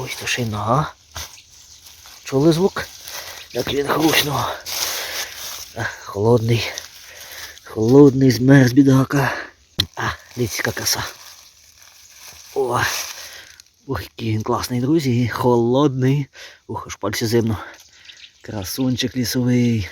Ось то ще й. Чули звук? Як він хрущнув. Холодний. Холодний змерз бідака. А, дивіться, краса. О, ой, який він класний, друзі. Холодний. Ух, аж пальці зимно. Красунчик лісовий.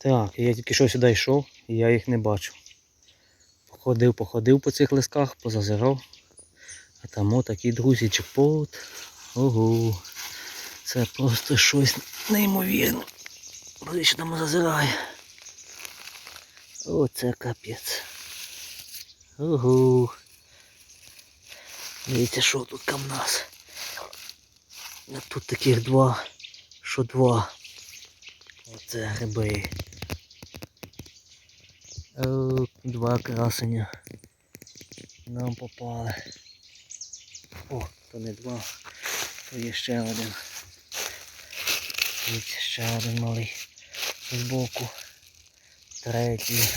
Так, я тільки що сюди йшов, і я їх не бачу. Походив, походив по цих лисках, позазирав. А там отакі друзі чекпот. Ого. Це просто щось неймовірне. Ближче там зазирає. Оце капець. Ого. Дивіться, що тут там в нас. Тут таких два. Що два. Оце гриби. О, два красення. Нам попали. О, то не два, то є ще один. Дивіться, ще один малий збоку. Третій.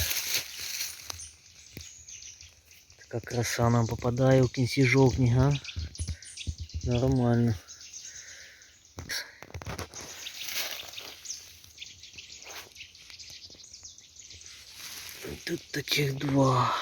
Така краса нам попадає в кінці жовтні, га? Нормально. Тут таких два.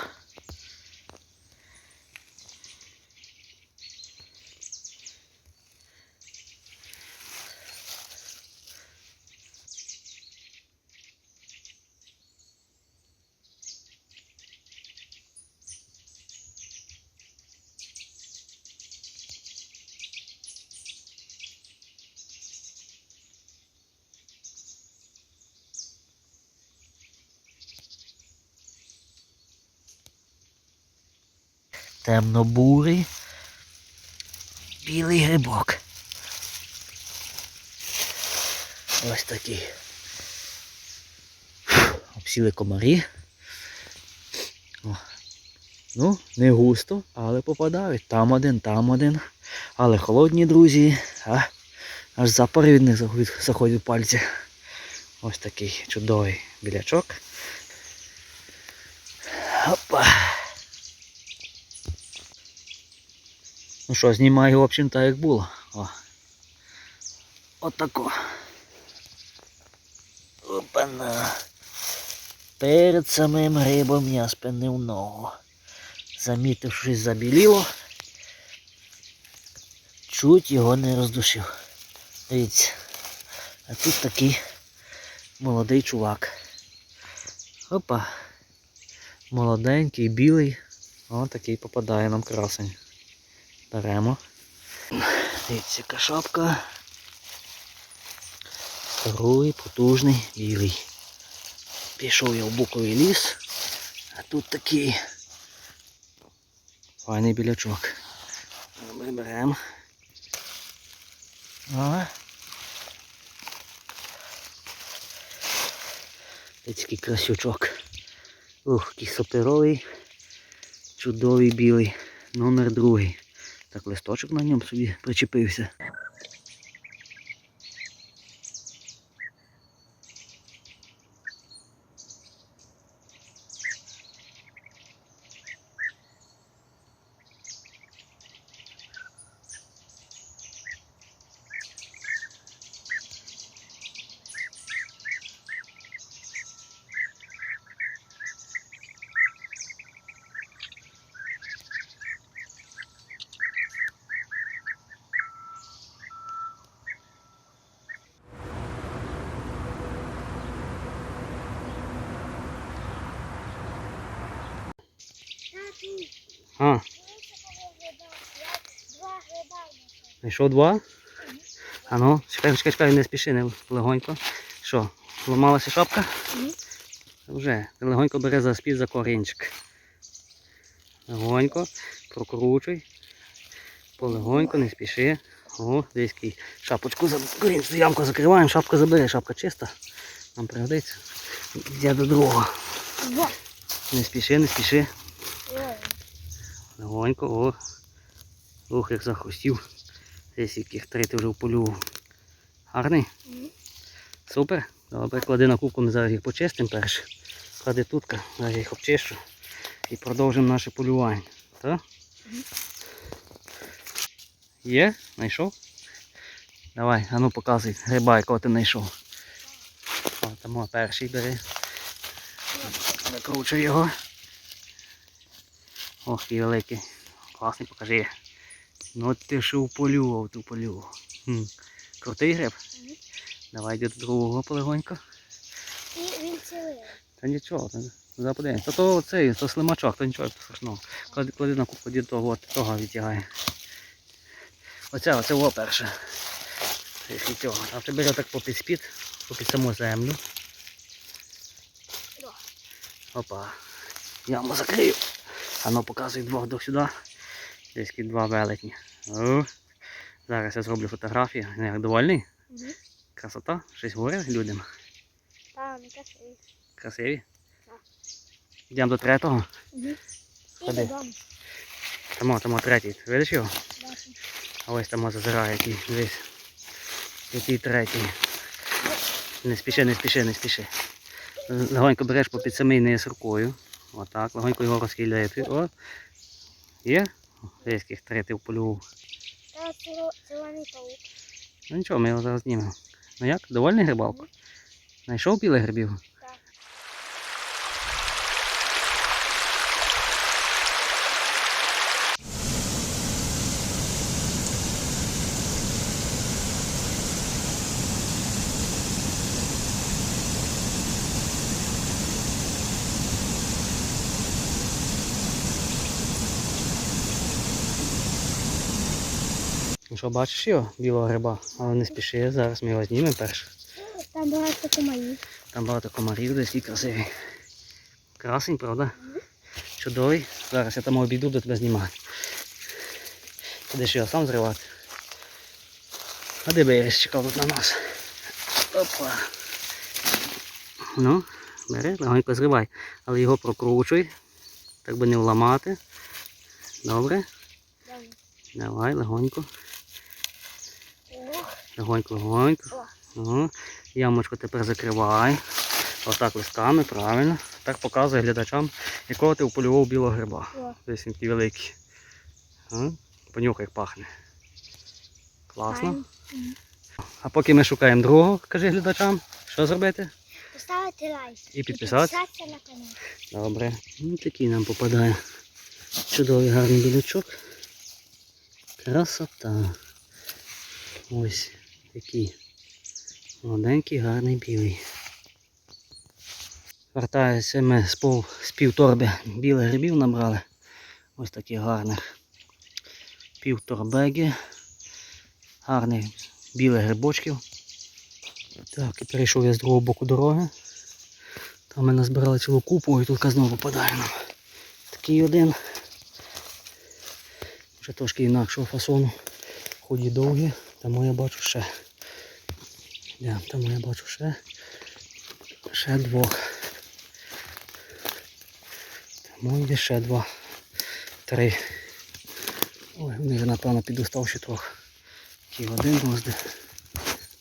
Темно-бурий. Білий грибок. Ось такий. Обсіли комарі. О. Ну, не густо, але попадають. Там один, там один. Але холодні друзі, а аж запари від них заходять пальці. Ось такий чудовий білячок. Опа. Ну що, знімаю, в общем, так як було. О. Отако. Опана. Перед самим грибом я спинив ногу. Замітив, що щось забіліло. Чуть його не роздушив. Дивіться. А тут такий молодий чувак. Опа. Молоденький, білий. О, такий попадає нам красень. Беремо. Дивіться, яка шапка. Старий, потужний, білий. Пішов я в буковий ліс, а тут такий файний білячок. Ми беремо. Ага. Який красючок. Ух, який саперовий, чудовий білий. Номер другий. Так листочок на ньому собі причепився. А, знайшов два? А ну, чекай, чекай, чекай, не спіши, не легонько. Що, зламалася шапка? Вже. Легонько бери за спід за корінчик. Легонько, прокручуй. Полегонько, не спіши. О, десь який шапочку за корінчик, ямку закриваємо, шапку забери, шапка чиста. Нам пригодиться. Я до другого. Не спіши, не спіши. Легонько, о. Ух, як захрустів. Десь яких три ти вже вполював. Гарний? Супер. Добре, клади на кубку, ми зараз їх почистимо перше. Клади тут, зараз їх обчищу. І продовжимо наше полювання. Так? Є? Знайшов? Давай, а ну показуй, гриба, якого ти знайшов. О, там о, перший бери. Викручуй його. Ох, який великий. Класний, покажи. Ну ти що уполював, ту полював. Хм. Крутий гриб? Мгм. Давай йди до другого полегонько. І він цілий. Та нічого, та западемо. Та то цей, то слимачок, то нічого страшного. Клади, клади на кубку дід того, от, того відтягає. Оце, оце во перше. А ти бери так попід спід, попід саму землю. Опа. Яму закрию. А ну показуй двох до сюди. Десь два велетні. О. Зараз я зроблю фотографію. Не, як довольний? Мгм. Красота. Щось говорить людям. Там, красивий. Красиві. Так. Йдемо до третього. І Ходи. Тамо, тамо третій. Видиш його? Бачу. А ось там зазирає який. Дивись. Який третій. Не спіши, не спіши, не спіши. Легонько береш попід самий низ рукою. Отак, легонько його розхиляєте. О. Є? Десь третий полював. Та зелений паук. Ну нічого, ми його зараз знімемо. Ну як? Довольний грибалку? Знайшов білих грибів? Ну що, бачиш його, білого гриба? Але не спіши, зараз ми його знімемо перше. Там багато комарів. Там багато комарів, десь і красиві. Красень, правда? Чудовий. Зараз я там обійду до тебе знімати. Будеш його сам зривати. А де Береш чекав тут на нас? Опа. Ну, бери, легонько зривай. Але його прокручуй, так би не вламати. Добре. Давай, легонько. Легонько, легонько. Ага. Ямочку тепер закривай. Отак листками, правильно. Так показує глядачам, якого ти вполював білого гриба. Десь він такий великий. Понюхай, як пахне. Класно. А поки ми шукаємо другого, кажи глядачам, що зробити? Поставити лайк. І підписатися? на канал. Добре. Ну, такий нам попадає. Чудовий гарний білючок. Красота. Ось такий. Молоденький, гарний білий. Вертаюся ми з, пов, з півторби білих грибів набрали. Ось таких гарних. Півторбеги. Гарних білих грибочків. Так, і перейшов я з другого боку дороги. Там ми назбирали цілу купу і тут знову попадає нам. Такий один. Вже трошки інакшого фасону. Ході довгі, тому я бачу ще. Я, тому я бачу ще. Ще двох. Тому йде ще два. Три. Ой, вони вже напевно підуставші трохи. Такий один гвозди.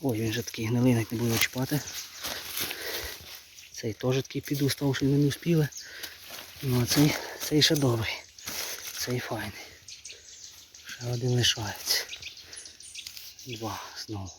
Ой, він же такий гнилий, навіть не буду чіпати. Цей теж такий підуставший, ми не встигли. Ну а цей, цей ще добрий. Цей файний. Ще один лишається. Два знову.